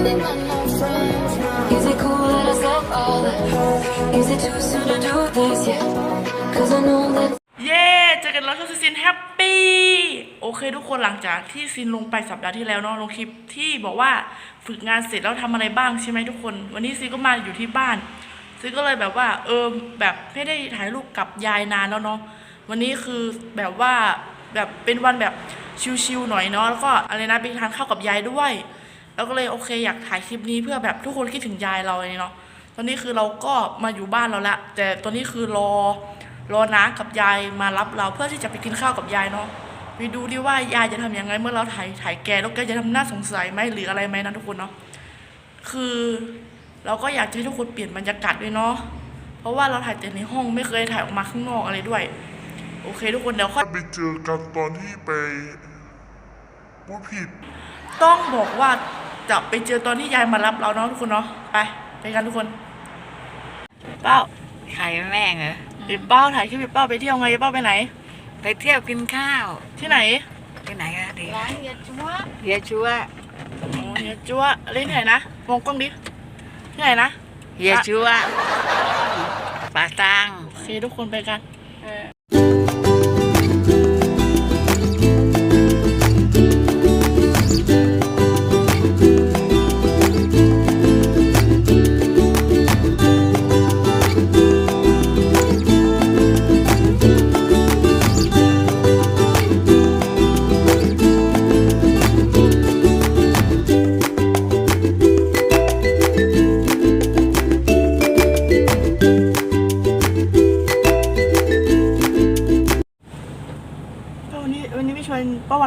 Is it cool that I said all that? Is it too soon to do this yet? Cause I know that เย้เจอกันแล้วช่องซีซินแฮปปี้โอเคทุกคนหลังจากที่ซินลงไปสัปดาห์ที่แล้วเนาะลงคลิปที่บอกว่าฝึกงานเสร็จแล้วทำอะไรบ้างใช่ไหมทุกคน วันนี้ซีก็มาอยู่ที่บ้านซีก็เลยแบบว่า เออแบบไม่ได้ถ่ายรูปกับยายนานแล้วเนาะวันนี้คือแบบว่าแบบเป็นวันแบบชิลๆหน่อยเนาะแล้วก็อะไรนะไปทานข้าวกับยายด้วย แล้วก็เลยโอเคอยากถ่ายคลิปนี้เพื่อแบบทุกคนคิดถึงยายเราเลยเนาะตอนนี้คือเราก็มาอยู่บ้านเราละแต่ตอนนี้คือรอรอน้ากับยายมารับเราเพื่อที่จะไปกินข้าวกับยายเนาะไปดูดิว่ายายจะทำยังไงเมื่อเราถ่ายถ่ายแกแล้วแกจะทำหน้าสงสัยไหมหรืออะไรไหมนะทุกคนเนาะคือเราก็อยากจะให้ทุกคนเปลี่ยนบรรยากาศด้วยเนาะเพราะว่าเราถ่ายแต่ในห้องไม่เคยถ่ายออกมาข้างนอกอะไรด้วย โอเค ทุกคนเดี๋ยวค่อยไปเจอกันตอนที่ไปพูดผิด ต้องบอกว่า จะไปเจอตอนที่ยายมารับเราเนาะทุกคนเนาะไปไปกันทุกคน เป้าไข่แม่งเหรอเดี๋ยวเป้าถ่ายคลิปเป้าไปเที่ยวไงเป้าไปไหน ไปเที่ยวกินข้าว ที่ไหนที่ไหนอะดีร้านเฮียจัวเฮียชัวอ๋อเฮียจัวเล่นที่ไหนนะมองกล้องดิที่ไหนนะเฮียชัวป่าตังโอเคทุกคนไปกัน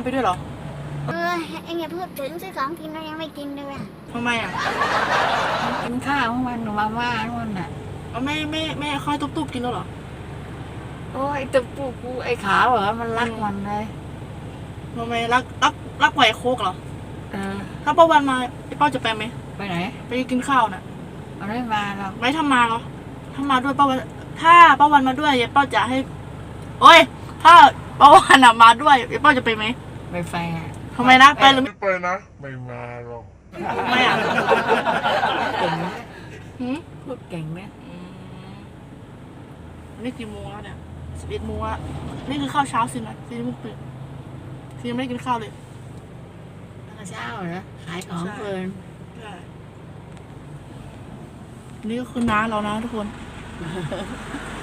ไปด้วยเหรอ เออเอ็งอย่าพูดถึงซื้อของกินเรายังไม่กินเลยอะทำไมอะกินข้าวของมันมาม่าของมันอะ เอาไม่ไม่ไม่ค่อยตุ๊บๆกินแล้วเหรอ โอ้ยตะปูกูไอ้ขาวเหรอมันรักมันเลย ทำไมรักรักรักไวโคกเหรอ เออ ถ้าป้าวันมาเป้าจะไปไหม ไปไหนไปกินข้าวน่ะ มันไม่มาหรอกไม่ทำมาเหรอถ้ามาด้วยป้าวัน ถ้าป้าวันมาด้วยยายเป้าจะให้ โอ้ย ถ้าป้าวันอะมาด้วยยายเป้าจะไปไหม ไปไฟอะทำไมนะไปหรือไม่ไม่ไปนะ ไม่มาหรอกทำไมอะเก่งไหมหืมพูดเก่งไหมนี่กี่โมงแล้วเนี่ยสิบเอ็ดโมงละนี่คือข้าวเช้าสินะซียังไม่ตื่นซียังไม่ได้กินข้าวเลยข้าวเช้าเหรอขายของเพลินนี่ก็คือน้าเรานะทุกคนนี่ฮันซิซินัฟ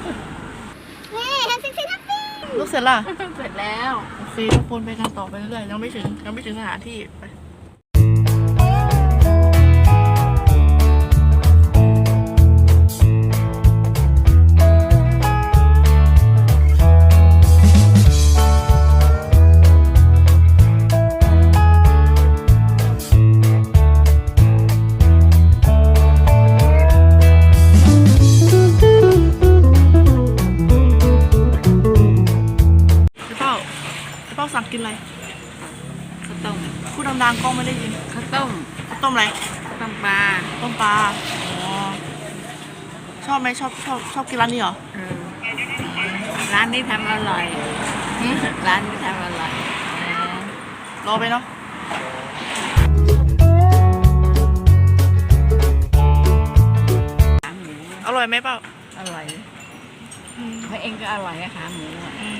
ฟี่ ลูกเสร็จละเสร็จแล้ว โอเคทุกคนไปกันต่อไปเรื่อยๆยังไม่ถึงยังไม่ถึงสถานที่ไป กินอะไรข้าวต้มพูดดังๆกล้องไม่ได้ยินข้าวต้มข้าวต้มอะไรต้มปลาต้มปลาอ๋อชอบไหมชอบชอบชอบกินร้านนี้เหรอเออร้านนี้ทำอร่อยหืมร้านนี้ทำอร่อยรอไปเนาะขาหมูอร่อยไหมเปล่าอร่อยเพราะเองก็อร่อยอะขาหมูอะพ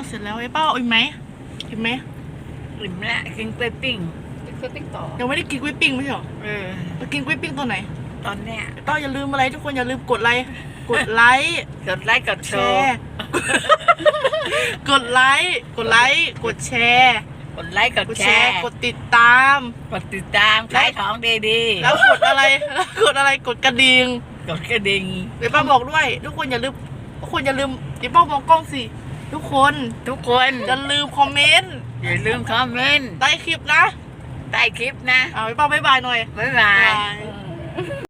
าวเสร็จแล้วไอ้เป้าอิ่มไหมอิ่มไหมอิ่มแล้วกินกล้วยปิ้งกินกล้วยปิ้งต่อยังไม่ได้กินกล้วยปิ้งไม่ใช่เหรอเออไปกินกล้วยปิ้งตอนไหน ตอนเนี้ยไอ้เป้าอย่าลืมอะไรทุกคนอย่าลืมกดไลค์กดไลค์กดไลค์กดแชแชร์ ร์กดไลค์กดไลค์กดแชร์กดไลค์กดกดแชแชร์ร์กดติดตาม กดติดตามขายของดีๆแล้วกดอะไรแล้วกดอะไรกดกระดิ่งกดกระดิ่งเดี๋ยวป้าบอกด้วย ทุกคนอย่าลืมทุกคนอย่าลืมเดี๋ยวป้ามองกล้องสิ ทุกคนทุกคนอย่าลืมคอมเมนต์อย่าลืมคอมเมนต์ใต้คลิปนะใต้คลิปนะ เอาไปป้าบ๊ายบายหน่อย บ๊ายบายบาย